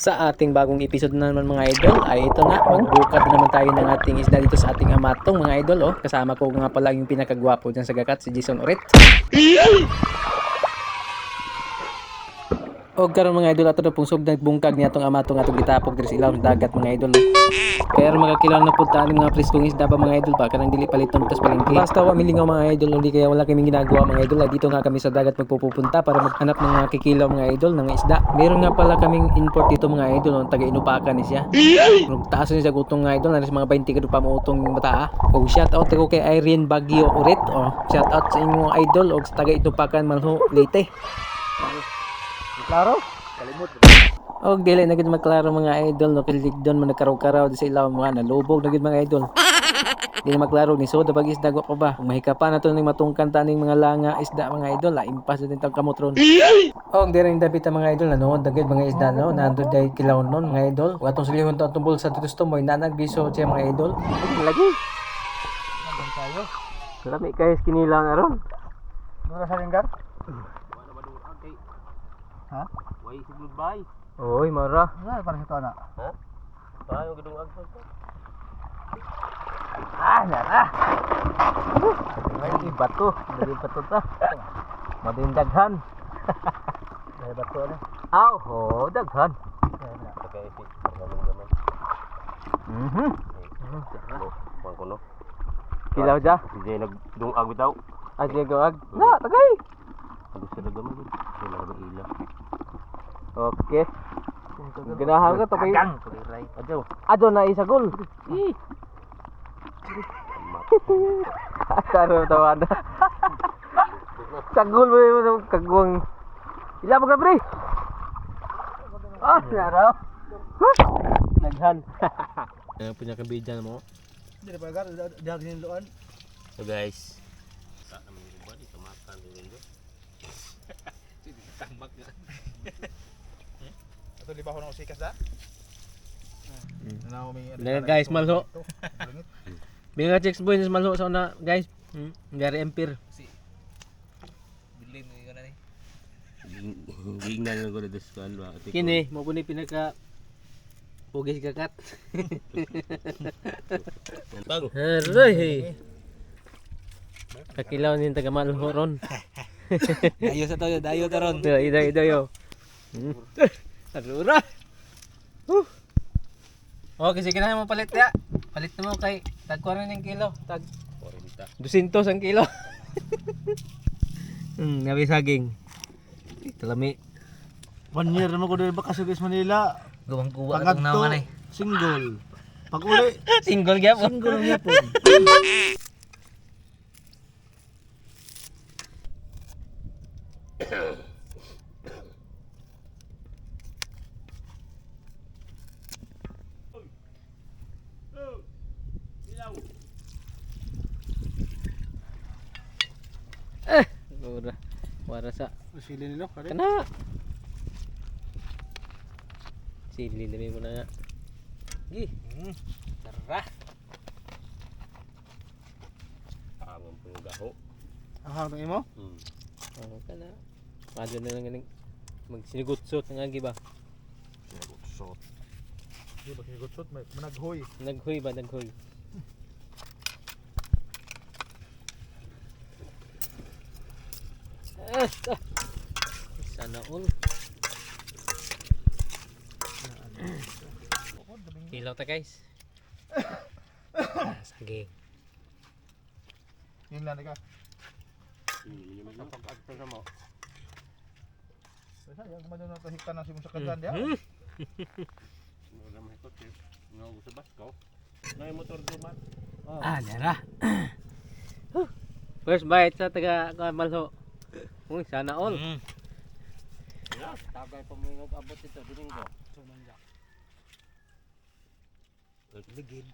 Sa ating bagong episode na naman mga idol ay ito nga magbukad na naman tayo ng ating isda dito sa ating amatong mga idol oh. Kasama ko nga pala yung pinakagwapo dyan sa gakat si Jason Oret. O karon mga idol ato na pong sub nagbungkag niya atong amatong atong gitapog diri ilaw ng dagat mga idol. Kaya ron makakilaw na punta ng mga preskong isda ba mga idol ba kanang dili paliton tas palengke. Basta wa milingaw mga idol hindi kaya wala kaming ginagawa mga idol. Dito nga kami sa dagat magpupunta para maghanap ng mga kikilaw mga idol ng isda. Meron nga pala kaming import dito mga idol no, taga Inupakan ni siya. Kung taas ni sa gutong nga idol, naris mga 20 ka pa mautong mata. ah. O shout out ko kay Irene Bagyo Urit. O shout out sa inyo idol o sa taga Inupakan Malho Leyte. Klaro? Og dili na gid maklaro mga idol no kilig doon man nagkaraw-karaw di sa ilaw mga nalubog na gid mga idol. Di na maklaro ni soda pag isda ko pa ba. Kung mahikapan na to ning matungkan taning mga langa isda mga idol, la impas din tang kamotron. Og di rin dapat ang mga idol nanood dagid mga isda no nando day kilaw non mga idol. Watong silihon to tumbol sa tusto mo nanagbiso siya mga idol. Lagi. Nandun tayo. Lami kay kinilang aron. Mura sa linggar? Ha? Way si goodbye. Oy, mara. Ano para sa ito na? Ha? Paano gidong agpag ko? Ah, nara. Ay, bato. Dali bato ta. Madindaghan. Dahil ba ito na? Aw, ho, daghan. Tagay si Pagkalong naman. Mhm. Pang kuno. Kilaw ja. Si Jay nagdung ag bitaw. Ay, sige gawag. Na, tagay. Ano sila gamay gud? Okay. Ganahan ka to kay. Gang! Tuliray. Adyo. Ado na isa gol. Karo tawa na. Sagol mo yung kagwang. Ila mo ka, pre. Ah, naraw. Naghan. Ano punya kabidyan mo? Hindi na ba gar? Dahil hiniluan. So guys. Sa naman yung ba dito makan din. Tambak nga. Ba ako ng usikas da? Ano may Nga guys, malho. Binga checks boy nis malho sa una, guys. Hmm, gari empire. Bilin mo yun na ni. Gingnan ko dos kan ba. Kini, mo ni pinaka Pugis kakat. Bang. Aray. Kakilaw ni taga malho ron. Dayo sa to, dayo taron. Ito, ito, ito yo. Hmm. Arura. Huh. Okay, sige na mo palit ya. Palit na mo kay tag 40 ng kilo. Tag 40. 200 ang kilo. hmm, nabi saging. Talami. One year naman ko dahil baka sa Manila. Gawang kuwa Pangadto, single. Pag uli, Single gyapon. single ang Eh, ura. Wara sa Sili nilo, kare. kana. Sili na mo na. Gi. Hmm. Tara. Amon po gaho. Ang hanggang imo? Hmm. Oh, kana. Madyo na lang ganing magsinigutsot nga gi ba. Shot. Di ba may managhoy. Naghoy ba naghoy? Ah, ah. Sana all. Ilaw ta guys. Sige. Yun lang ka. Mo na pag-agto na mo. Sa yung kumanon na tahiktan na si mo sa kandan dia. Wala may kot. Nga gusto ba ko? Nay motor duman. Ah, dara. First bite sa taga Kamalho. Uy, sana all. Ya, tagay pa mo yung abot ito dining ko. Ligid.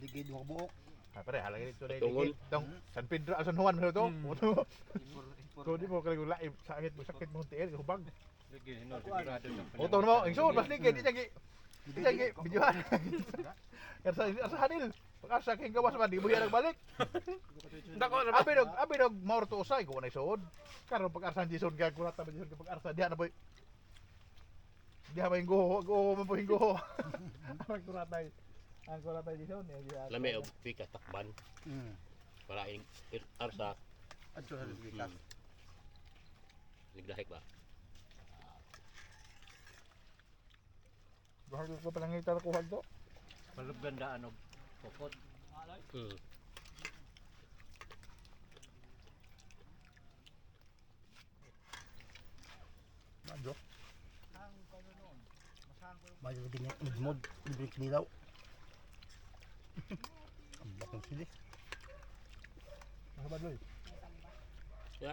Ligid mo buok. Ah, pare, halagay dito na ligid. Dong, San Pedro, San Juan mo to. Moto. So di mo kalang laib sakit mo sakit mo tiil hubag. Ligid no sigurado na. Oto mo, ingso mas ligid di jagi. Di jagi bijuan. Karsa asa hadil. Pagkasa king gawas man di mo yan nagbalik. Dako Abi dog, abi dog maur to usay ko na suod. Karon pag arsan Jason ka kurata ba Jason pag arsa diha na boy. Di ha yung guho, guho man po yung guho. Ang kuratay. Ang kuratay di. Lami pika takban Hmm. para ing ir- arsa At sa bigas. mm, ligdahik ba. Bahag ko pa lang ngitar ko to. Malugandaan og kokot. Mm. Madyo. Bayo din yung mudmod. Libre kinilaw. Ang bakong sili. Nakabadloy. Ya.